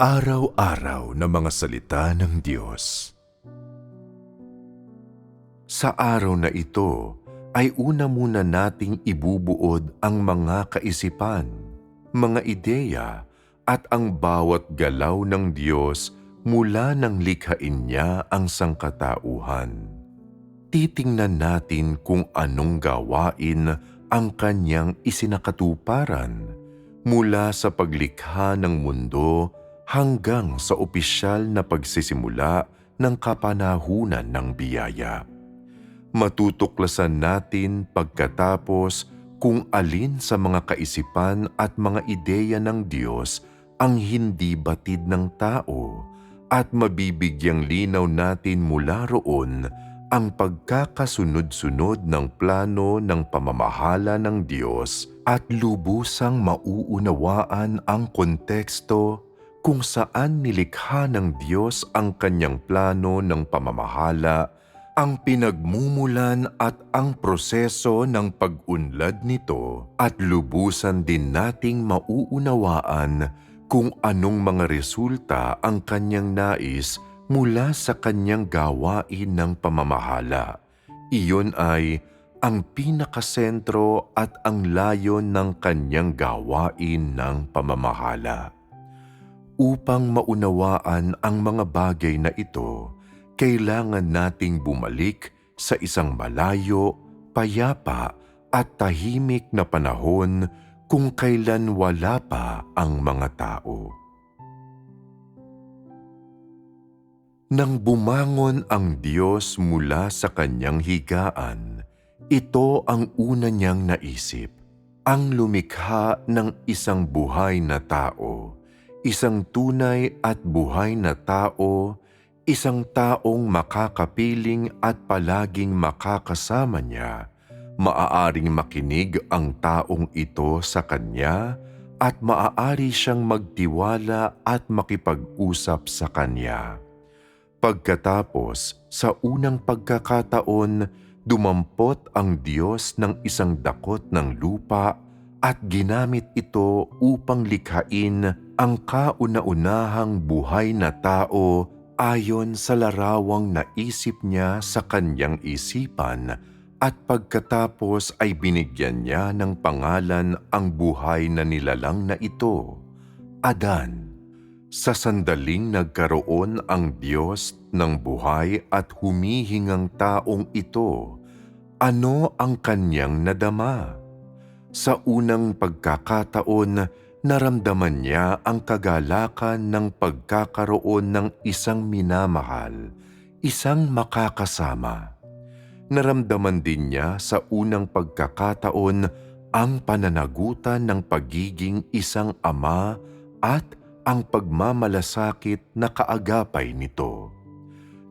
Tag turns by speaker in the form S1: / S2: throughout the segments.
S1: Araw-araw na mga salita ng Diyos. Sa araw na ito ay una muna nating ibubuod ang mga kaisipan, mga ideya at ang bawat galaw ng Diyos mula nang likhain niya ang sangkatauhan. Titingnan natin kung anong gawain ang kanyang isinakatuparan mula sa paglikha ng mundo hanggang sa opisyal na pagsisimula ng kapanahunan ng biyaya. Matutuklasan natin pagkatapos kung alin sa mga kaisipan at mga ideya ng Diyos ang hindi batid ng tao at mabibigyang linaw natin mula roon ang pagkakasunod-sunod ng plano ng pamamahala ng Diyos at lubusang mauunawaan ang konteksto kung saan nilikha ng Diyos ang kanyang plano ng pamamahala, ang pinagmumulan at ang proseso ng pag-unlad nito at lubusan din nating mauunawaan kung anong mga resulta ang kanyang nais mula sa kanyang gawain ng pamamahala. Iyon ay ang pinakasentro at ang layon ng kanyang gawain ng pamamahala. Upang maunawaan ang mga bagay na ito, kailangan nating bumalik sa isang malayo, payapa at tahimik na panahon kung kailan wala pa ang mga tao. Nang bumangon ang Diyos mula sa kanyang higaan, ito ang una niyang naisip, ang lumikha ng isang buhay na tao, isang tunay at buhay na tao, isang taong makakapiling at palaging makakasama niya, maaaring makinig ang taong ito sa kanya at maaari siyang magtiwala at makipag-usap sa kanya. Pagkatapos, sa unang pagkakataon, dumampot ang Diyos ng isang dakot ng lupa at ginamit ito upang likhain ang kauna-unahang buhay na tao ayon sa larawang naisip niya sa kanyang isipan at pagkatapos ay binigyan niya ng pangalan ang buhay na nilalang na ito, Adan. Sa sandaling nagkaroon ang Diyos ng buhay at humihingang taong ito, ano ang kanyang nadama? Sa unang pagkakataon, naramdaman niya ang kagalakan ng pagkakaroon ng isang minamahal, isang makakasama. Naramdaman din niya sa unang pagkakataon ang pananagutan ng pagiging isang ama at ang pagmamalasakit na kaagapay nito.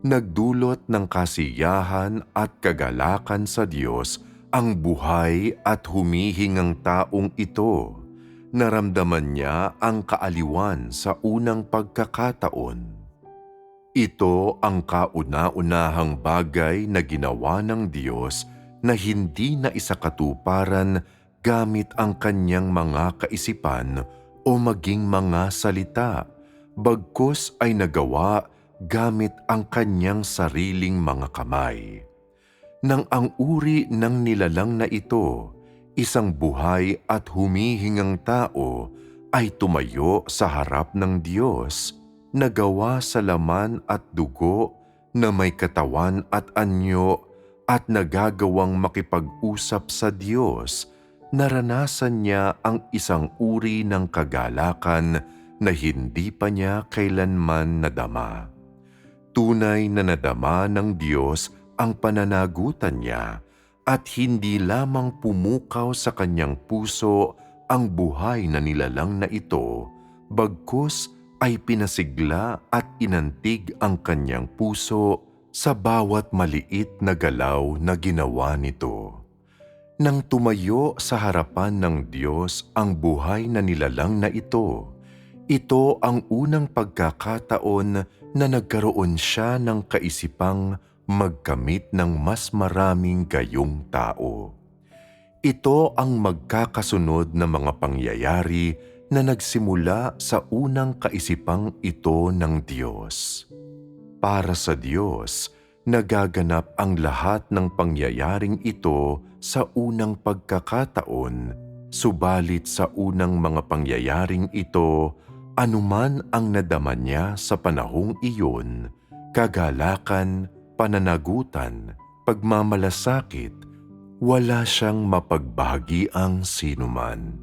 S1: Nagdulot ng kasiyahan at kagalakan sa Diyos ang buhay at humihingang taong ito. Naramdaman niya ang kaaliwan sa unang pagkakataon. Ito ang kauna-unahang bagay na ginawa ng Diyos na hindi na isakatuparan gamit ang kanyang mga kaisipan o maging mga salita, bagkus ay nagawa gamit ang kanyang sariling mga kamay. Nang ang uri ng nilalang na ito, isang buhay at humihingang tao, ay tumayo sa harap ng Diyos, nagawa sa laman at dugo na may katawan at anyo at nagagawang makipag-usap sa Diyos naranasan niya ang isang uri ng kagalakan na hindi pa niya kailanman nadama. Tunay na nadama ng Diyos ang pananagutan niya at hindi lamang pumukaw sa kanyang puso ang buhay na nilalang na ito, bagkus ay pinasigla at inantig ang kanyang puso sa bawat maliit na galaw na ginawa nito. Nang tumayo sa harapan ng Diyos ang buhay na nilalang na ito, ito ang unang pagkakataon na nagkaroon siya ng kaisipang magkamit ng mas maraming gayong tao. Ito ang magkakasunod na mga pangyayari na nagsimula sa unang kaisipang ito ng Diyos. Para sa Diyos, nagaganap ang lahat ng pangyayaring ito sa unang pagkakataon, subalit sa unang mga pangyayaring ito, anuman ang nadama niya sa panahong iyon, kagalakan, pananagutan, pagmamalasakit, wala siyang mapagbahagiang sinuman.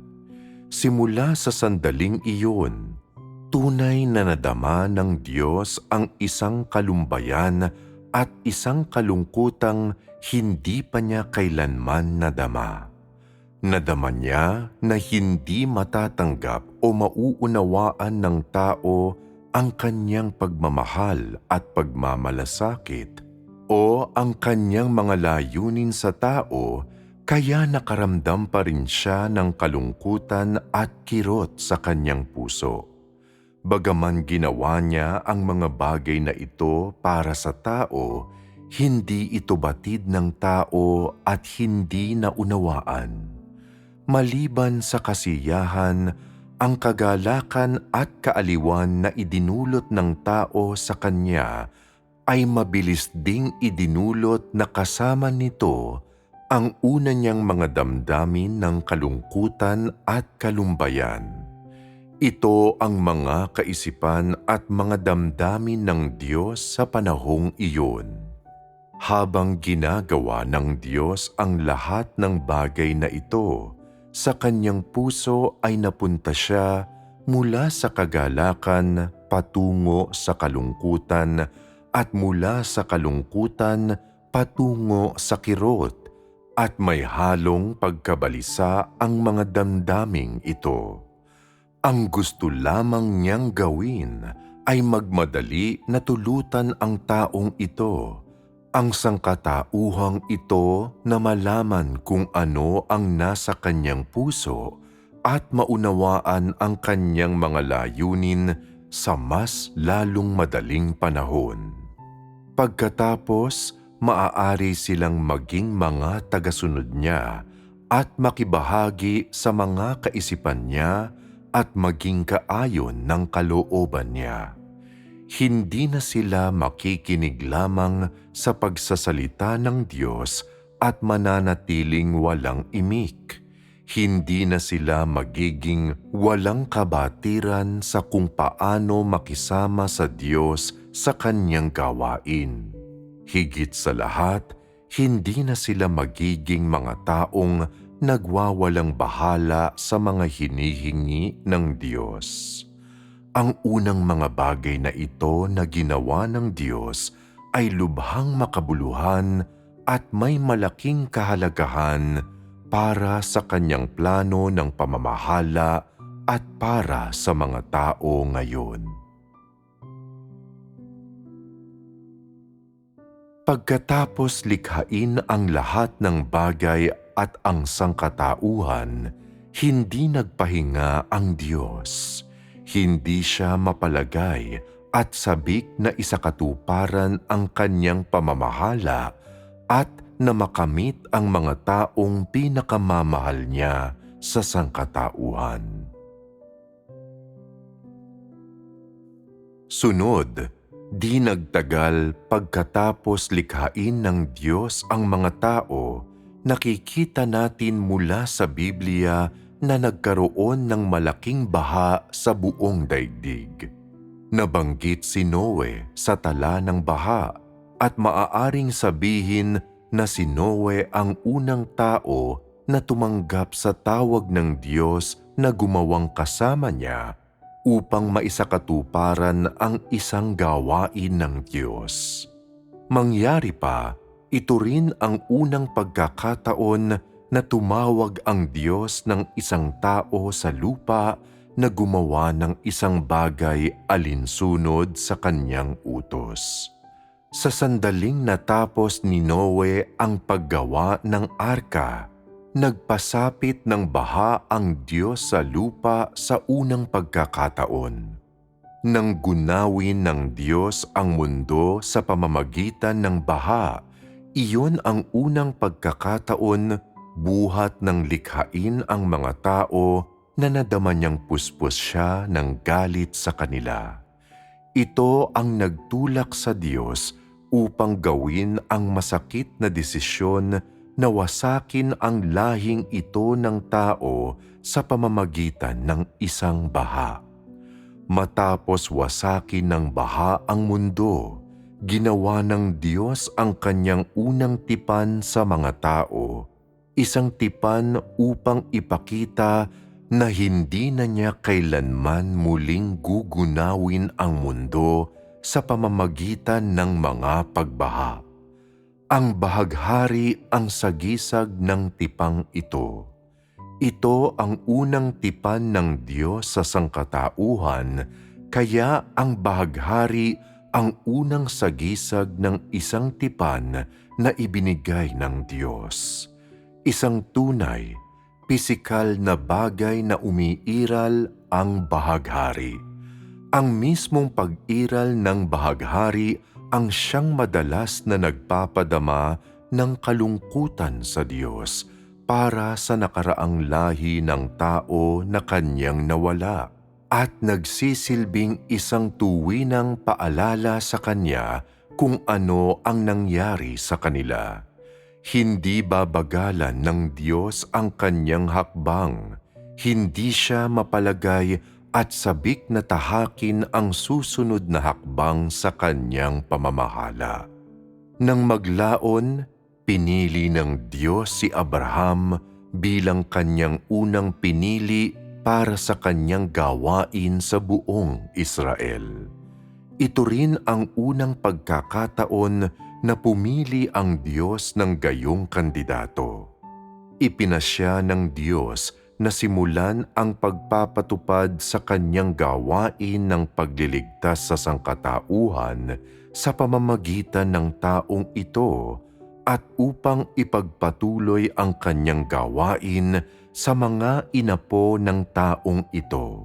S1: Simula sa sandaling iyon, tunay na nadama ng Diyos ang isang kalumbayan at isang kalungkutang hindi pa niya kailanman nadama. Nadama niya na hindi matatanggap o mauunawaan ng tao ang kanyang pagmamahal at pagmamalasakit o ang kanyang mga layunin sa tao kaya nakaramdam pa rin siya ng kalungkutan at kirot sa kanyang puso. Bagaman ginawa niya ang mga bagay na ito para sa tao, hindi ito batid ng tao at hindi naunawaan. Maliban sa kasiyahan, ang kagalakan at kaaliwan na idinulot ng tao sa kanya ay mabilis ding idinulot na kasama nito ang una niyang mga damdamin ng kalungkutan at kalumbayan. Ito ang mga kaisipan at mga damdamin ng Diyos sa panahong iyon. Habang ginagawa ng Diyos ang lahat ng bagay na ito, sa kanyang puso ay napunta siya mula sa kagalakan patungo sa kalungkutan at mula sa kalungkutan patungo sa kirot at may halong pagkabalisa ang mga damdaming ito. Ang gusto lamang niyang gawin ay magmadali na tulutan ang taong ito, ang sangkatauhang ito na malaman kung ano ang nasa kanyang puso at maunawaan ang kanyang mga layunin sa mas lalong madaling panahon. Pagkatapos, maaari silang maging mga tagasunod niya at makibahagi sa mga kaisipan niya at maging kaayon ng kalooban niya. Hindi na sila makikinig lamang sa pagsasalita ng Diyos at mananatiling walang imik. Hindi na sila magiging walang kabatiran sa kung paano makisama sa Diyos sa kanyang gawain. Higit sa lahat, hindi na sila magiging mga taong nagwawalang bahala sa mga hinihingi ng Diyos. Ang unang mga bagay na ito na ginawa ng Diyos ay lubhang makabuluhan at may malaking kahalagahan para sa kanyang plano ng pamamahala at para sa mga tao ngayon. Pagkatapos likhain ang lahat ng bagay at ang sangkatauhan, hindi nagpahinga ang Diyos. Hindi siya mapalagay at sabik na isakatuparan ang kanyang pamamahala at na makamit ang mga taong pinakamamahal niya sa sangkatauhan. Sunod, Di nagtagal pagkatapos likhain ng Diyos ang mga tao, nakikita natin mula sa Biblia na nagkaroon ng malaking baha sa buong daigdig. Nabanggit si Noe sa tala ng baha at maaaring sabihin na si Noe ang unang tao na tumanggap sa tawag ng Diyos na gumawang kasama niya upang maisakatuparan ang isang gawain ng Diyos. Mangyari pa, ito rin ang unang pagkakataon na tumawag ang Diyos ng isang tao sa lupa na gumawa ng isang bagay alinsunod sa kanyang utos. Sa sandaling natapos ni Noe ang paggawa ng arka, nagpasapit ng baha ang Diyos sa lupa sa unang pagkakataon. Nang gunawin ng Diyos ang mundo sa pamamagitan ng baha, iyon ang unang pagkakataon buhat ng likhain ang mga tao na nadama niyang puspos siya ng galit sa kanila. Ito ang nagtulak sa Diyos upang gawin ang masakit na desisyon na wasakin ang lahing ito ng tao sa pamamagitan ng isang baha. Matapos wasakin ng baha ang mundo, ginawa ng Diyos ang kanyang unang tipan sa mga tao, isang tipan upang ipakita na hindi na niya kailanman muling gugunawin ang mundo sa pamamagitan ng mga pagbaha. Ang bahaghari ang sagisag ng tipang ito. Ito ang unang tipan ng Diyos sa sangkatauhan, kaya ang bahaghari ang unang sagisag ng isang tipan na ibinigay ng Diyos. Isang tunay, pisikal na bagay na umiiral ang bahaghari. Ang mismong pag-iral ng bahaghari ang siyang madalas na nagpapadama ng kalungkutan sa Diyos para sa nakaraang lahi ng tao na kanyang nawala at nagsisilbing isang tuwinang paalala sa kanya kung ano ang nangyari sa kanila. Hindi babagalan ng Diyos ang kanyang hakbang. Hindi siya mapalagay at sabik na tahakin ang susunod na hakbang sa kanyang pamamahala. Nang maglaon, pinili ng Diyos si Abraham bilang kanyang unang pinili para sa kanyang gawain sa buong Israel. Ito rin ang unang pagkakataon na pumili ang Diyos ng gayong kandidato. Ipinasya ng Diyos na simulan ang pagpapatupad sa kanyang gawain ng pagliligtas sa sangkatauhan sa pamamagitan ng taong ito at upang ipagpatuloy ang kanyang gawain sa mga inapo ng taong ito.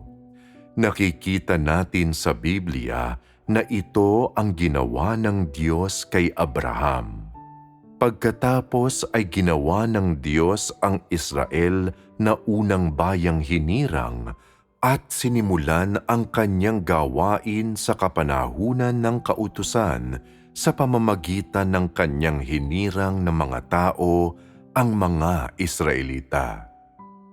S1: Nakikita natin sa Biblia na ito ang ginawa ng Diyos kay Abraham. Pagkatapos ay ginawa ng Diyos ang Israel na unang bayang hinirang at sinimulan ang kanyang gawain sa kapanahunan ng kautusan sa pamamagitan ng kanyang hinirang ng mga tao, ang mga Israelita.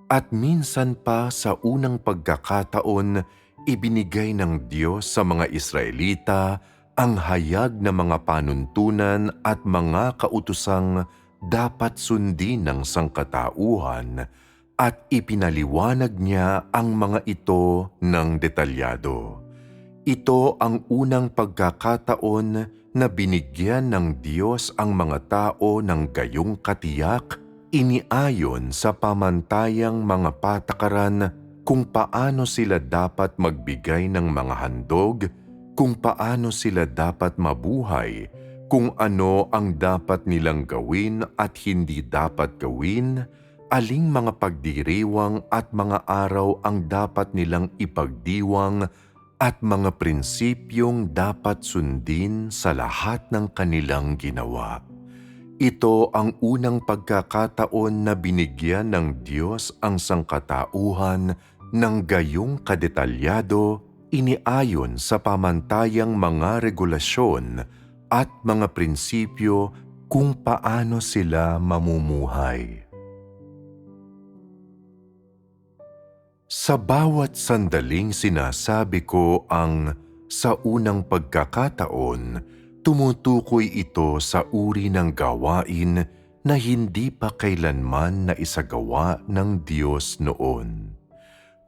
S1: At minsan pa sa unang pagkakataon, ibinigay ng Diyos sa mga Israelita ang hayag na mga panuntunan at mga kautusang dapat sundin ng sangkatauhan at ipinaliwanag niya ang mga ito ng detalyado. Ito ang unang pagkakataon na binigyan ng Diyos ang mga tao ng gayong katiyak, iniayon sa pamantayang mga patakaran kung paano sila dapat magbigay ng mga handog, kung paano sila dapat mabuhay, kung ano ang dapat nilang gawin at hindi dapat gawin, aling mga pagdiriwang at mga araw ang dapat nilang ipagdiwang at mga prinsipyong dapat sundin sa lahat ng kanilang ginawa. Ito ang unang pagkakataon na binigyan ng Diyos ang sangkatauhan ng gayong kadetalyado iniayon sa pamantayang mga regulasyon at mga prinsipyo kung paano sila mamumuhay. Sa bawat sandaling sinasabi ko ang sa unang pagkakataon, tumutukoy ito sa uri ng gawain na hindi pa kailanman na isagawa ng Diyos noon.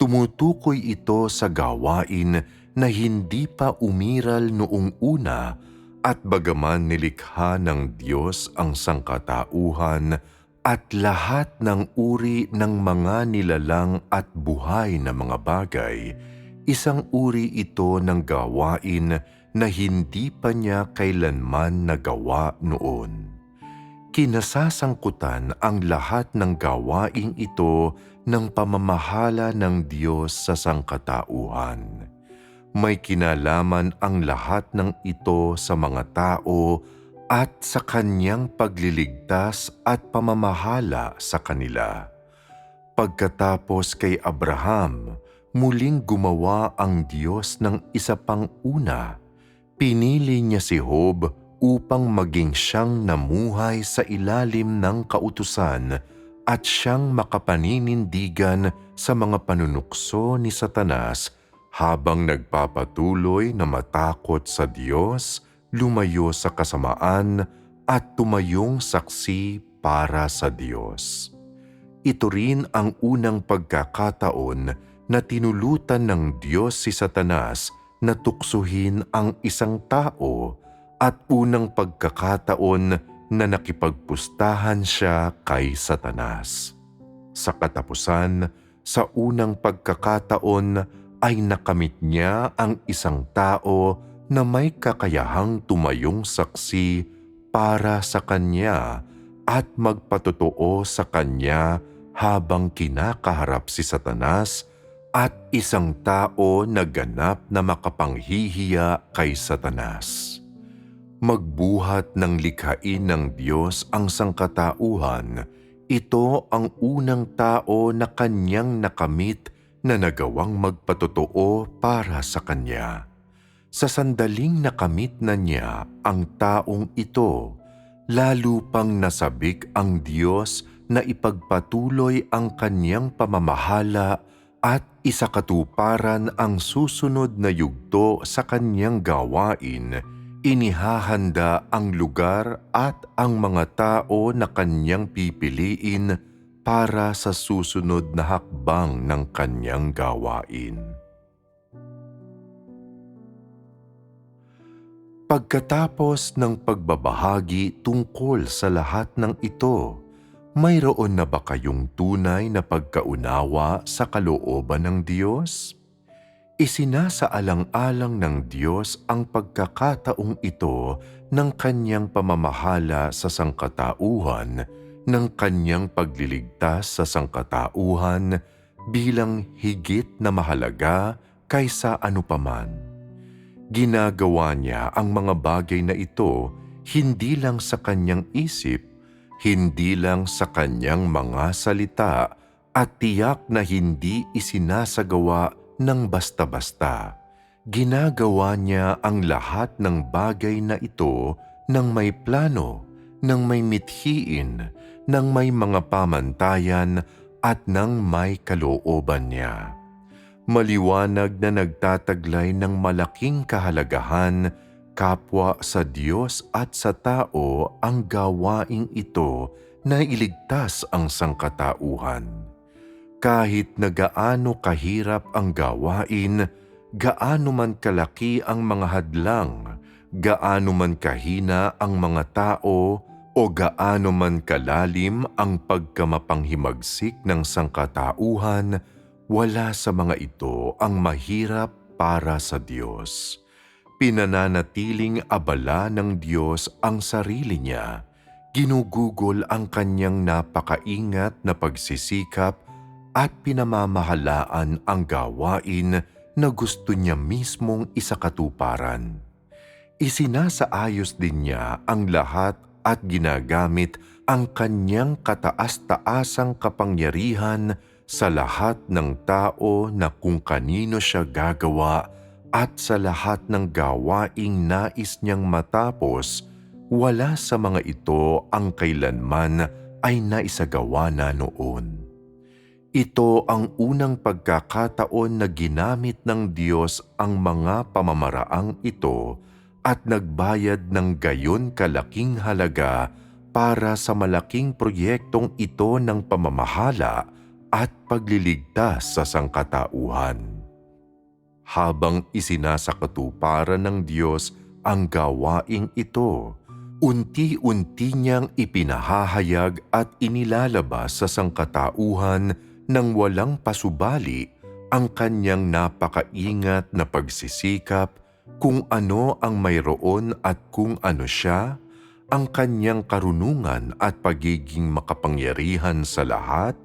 S1: Tumutukoy ito sa gawain na hindi pa umiral noong una at bagaman nilikha ng Diyos ang sangkatauhan at lahat ng uri ng mga nilalang at buhay na mga bagay, isang uri ito ng gawain na hindi pa niya kailanman nagawa noon. Kinasasangkutan ang lahat ng gawaing ito ng pamamahala ng Diyos sa sangkatauhan. May kinalaman ang lahat ng ito sa mga tao at sa kanyang pagliligtas at pamamahala sa kanila. Pagkatapos kay Abraham, muling gumawa ang Diyos ng isa pang una. Pinili niya si Job upang maging siyang namuhay sa ilalim ng kautusan at siyang makapaninindigan sa mga panunukso ni Satanas habang nagpapatuloy na matakot sa Diyos, lumayo sa kasamaan at tumayong saksi para sa Diyos. Ito rin ang unang pagkakataon na tinulutan ng Diyos si Satanas na tuksuhin ang isang tao at unang pagkakataon na nakipagpustahan siya kay Satanas. Sa katapusan, sa unang pagkakataon ay nakamit niya ang isang tao na may kakayahang tumayong saksi para sa kanya at magpatotoo sa kanya habang kinakaharap si Satanas at isang tao na ganap na makapanghihiya kay Satanas. Magbuhat ng likhain ng Diyos ang sangkatauhan, ito ang unang tao na kanyang nakamit na nagawang magpatotoo para sa kanya. Sa sandaling nakamit na niya ang taong ito, lalo pang nasabik ang Diyos na ipagpatuloy ang kanyang pamamahala at isakatuparan ang susunod na yugto sa kanyang gawain, inihahanda ang lugar at ang mga tao na kanyang pipiliin para sa susunod na hakbang ng kanyang gawain. Pagkatapos ng pagbabahagi tungkol sa lahat ng ito, mayroon na ba kayong tunay na pagkaunawa sa kalooban ng Diyos? Isinasaalang-alang ng Diyos ang pagkakataong ito ng kanyang pamamahala sa sangkatauhan, ng kanyang pagliligtas sa sangkatauhan bilang higit na mahalaga kaysa anupaman. Ginagawa niya ang mga bagay na ito hindi lang sa kanyang isip, hindi lang sa kanyang mga salita at tiyak na hindi isinasagawa ng basta-basta. Ginagawa niya ang lahat ng bagay na ito ng may plano, ng may mithiin, ng may mga pamantayan at ng may kalooban niya maliwanag na nagtataglay ng malaking kahalagahan kapwa sa Diyos at sa tao ang gawaing ito na iligtas ang sangkatauhan. Kahit na gaano kahirap ang gawain, gaano man kalaki ang mga hadlang, gaano man kahina ang mga tao, o gaano man kalalim ang pagkamapanghimagsik ng sangkatauhan, wala sa mga ito ang mahirap para sa Diyos. Pinananatiling abala ng Diyos ang sarili niya. Ginugugol ang kanyang napakaingat na pagsisikap at pinamamahalaan ang gawain na gusto niya mismong isakatuparan. Isinasaayos din niya ang lahat at ginagamit ang kanyang kataas-taasang kapangyarihan sa lahat ng tao na kung kanino siya gagawa at sa lahat ng gawaing nais niyang matapos, wala sa mga ito ang kailanman ay naisagawa na noon. Ito ang unang pagkakataon na ginamit ng Diyos ang mga pamamaraang ito at nagbayad ng gayon kalaking halaga para sa malaking proyektong ito ng pamamahala at pagliligtas sa sangkatauhan. Habang isinasakatuparan ng Diyos ang gawaing ito, unti-unti niyang ipinahahayag at inilalabas sa sangkatauhan ng walang pasubali ang kanyang napakaingat na pagsisikap kung ano ang mayroon at kung ano siya, ang kanyang karunungan at pagiging makapangyarihan sa lahat,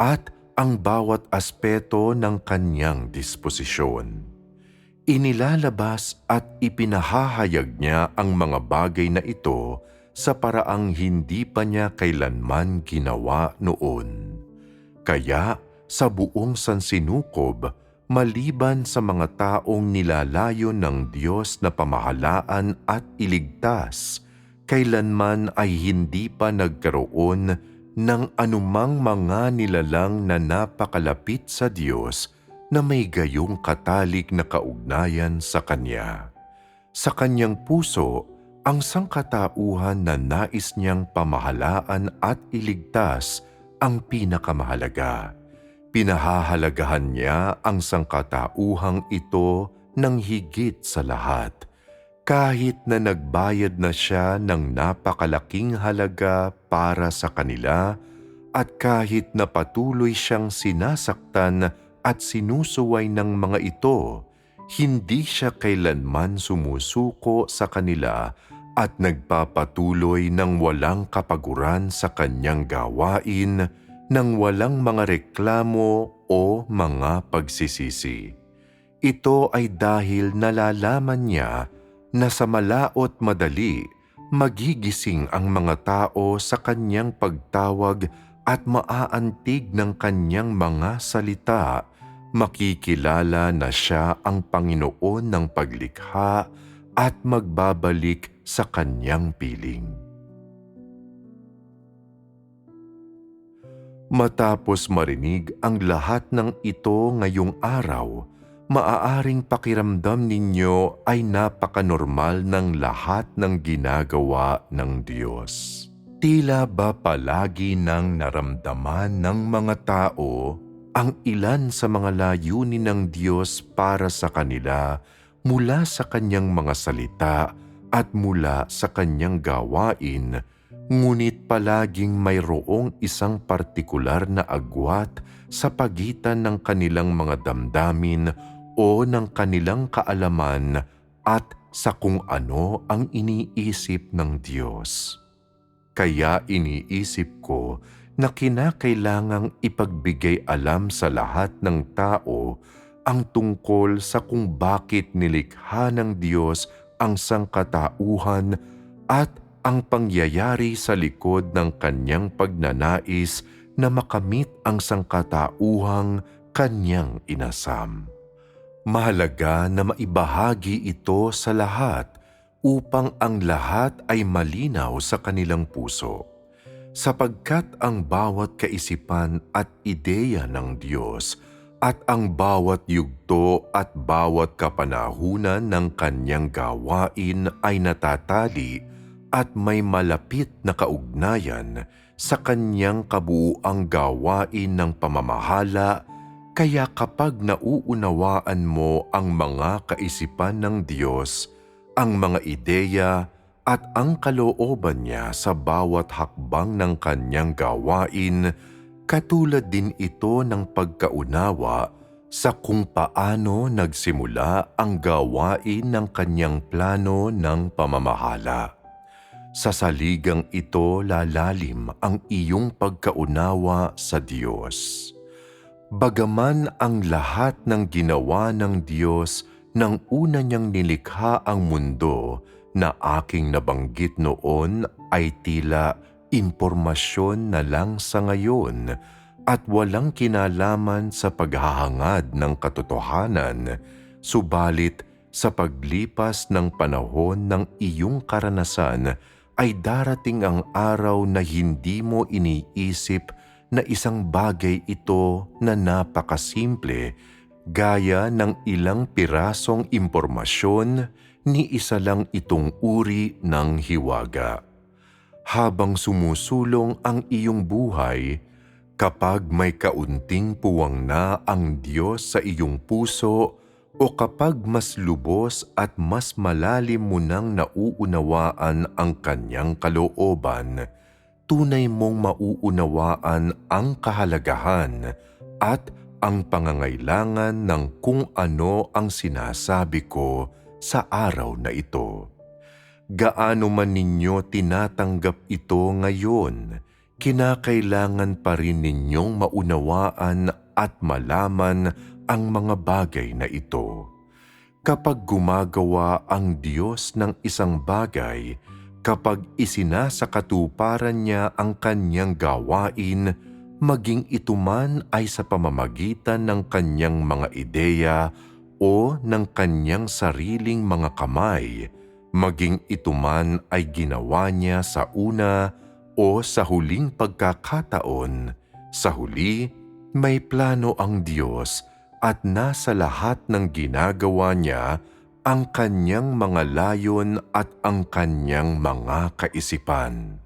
S1: at ang bawat aspeto ng kanyang disposisyon. Inilalabas at ipinahahayag niya ang mga bagay na ito sa paraang hindi pa niya kailanman ginawa noon. Kaya sa buong sansinukob, maliban sa mga taong nilalayo ng Diyos na pamahalaan at iligtas, kailanman ay hindi pa nagkaroon ng anumang mga nilalang na napakalapit sa Diyos na may gayong katalik na kaugnayan sa Kanya. Sa Kanyang puso, ang sangkatauhan na nais niyang pamahalaan at iligtas ang pinakamahalaga. Pinahahalagahan niya ang sangkatauhang ito ng higit sa lahat. Kahit na nagbayad na siya ng napakalaking halaga para sa kanila at kahit na patuloy siyang sinasaktan at sinusuway ng mga ito, hindi siya kailanman sumusuko sa kanila at nagpapatuloy ng walang kapaguran sa kanyang gawain ng walang mga reklamo o mga pagsisisi. Ito ay dahil nalalaman niya na sa malaot madali magigising ang mga tao sa kanyang pagtawag at maaantig ng kanyang mga salita, makikilala na siya ang Panginoon ng paglikha at magbabalik sa kanyang piling. Matapos marinig ang lahat ng ito ngayong araw, maaaring pakiramdam ninyo ay napakanormal ng lahat ng ginagawa ng Diyos. Tila ba palagi nang naramdaman ng mga tao ang ilan sa mga layunin ng Diyos para sa kanila mula sa kanyang mga salita at mula sa kanyang gawain ngunit palaging mayroong isang partikular na agwat sa pagitan ng kanilang mga damdamin o ng kanilang kaalaman at sa kung ano ang iniisip ng Diyos. Kaya iniisip ko na kinakailangang ipagbigay alam sa lahat ng tao ang tungkol sa kung bakit nilikha ng Diyos ang sangkatauhan at ang pangyayari sa likod ng kanyang pagnanais na makamit ang sangkatauhang kanyang inasam. Mahalaga na maibahagi ito sa lahat upang ang lahat ay malinaw sa kanilang puso. Sapagkat ang bawat kaisipan at ideya ng Diyos at ang bawat yugto at bawat kapanahunan ng kanyang gawain ay natatali at may malapit na kaugnayan sa kanyang kabuuang gawain ng pamamahala kaya kapag nauunawaan mo ang mga kaisipan ng Diyos, ang mga ideya at ang kalooban niya sa bawat hakbang ng kanyang gawain, katulad din ito ng pagkaunawa sa kung paano nagsimula ang gawain ng kanyang plano ng pamamahala. Sa saligang ito lalalim ang iyong pagkaunawa sa Diyos. Bagaman ang lahat ng ginawa ng Diyos nang una niyang nilikha ang mundo na aking nabanggit noon ay tila impormasyon na lang sa ngayon at walang kinalaman sa paghahangad ng katotohanan, subalit sa paglipas ng panahon ng iyong karanasan ay darating ang araw na hindi mo iniisip na isang bagay ito na napakasimple gaya ng ilang pirasong impormasyon ni isa lang itong uri ng hiwaga. Habang sumusulong ang iyong buhay, kapag may kaunting puwang na ang Diyos sa iyong puso, o kapag mas lubos at mas malalim mo nang nauunawaan ang kanyang kalooban, tunay mong mauunawaan ang kahalagahan at ang pangangailangan ng kung ano ang sinasabi ko sa araw na ito. Gaano man ninyo tinatanggap ito ngayon, kinakailangan pa rin ninyong maunawaan at malaman ang mga bagay na ito. Kapag gumagawa ang Diyos ng isang bagay, kapag isinasakatuparan niya ang kanyang gawain, maging ito man ay sa pamamagitan ng kanyang mga ideya o ng kanyang sariling mga kamay, maging ito man ay ginawa niya sa una o sa huling pagkakataon, sa huli may plano ang Diyos at nasa lahat ng ginagawa niya ang kanyang mga layon at ang kanyang mga kaisipan.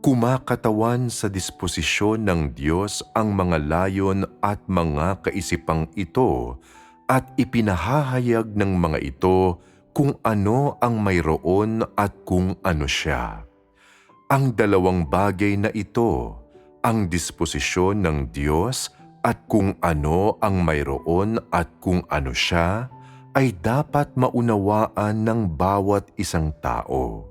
S1: Kumakatawan sa disposisyon ng Diyos ang mga layon at mga kaisipang ito at ipinahahayag ng mga ito kung ano ang mayroon at kung ano siya. Ang dalawang bagay na ito, ang disposisyon ng Diyos at kung ano ang mayroon at kung ano siya, ay dapat maunawaan ng bawat isang tao.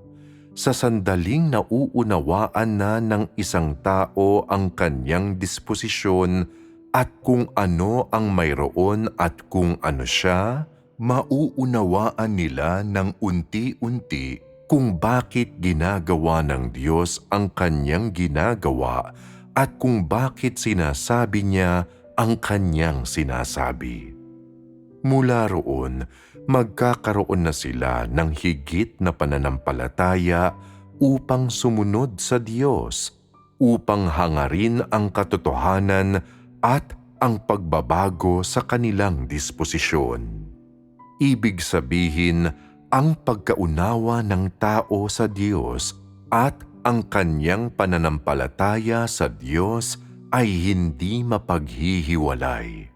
S1: Sa sandaling nauunawaan na ng isang tao ang kanyang disposisyon at kung ano ang mayroon at kung ano siya, mauunawaan nila ng unti-unti kung bakit ginagawa ng Diyos ang kanyang ginagawa at kung bakit sinasabi niya ang kanyang sinasabi. Mula roon, magkakaroon na sila ng higit na pananampalataya upang sumunod sa Diyos, upang hangarin ang katotohanan at ang pagbabago sa kanilang disposisyon. Ibig sabihin, ang pagkaunawa ng tao sa Diyos at ang kanyang pananampalataya sa Diyos ay hindi mapaghihiwalay.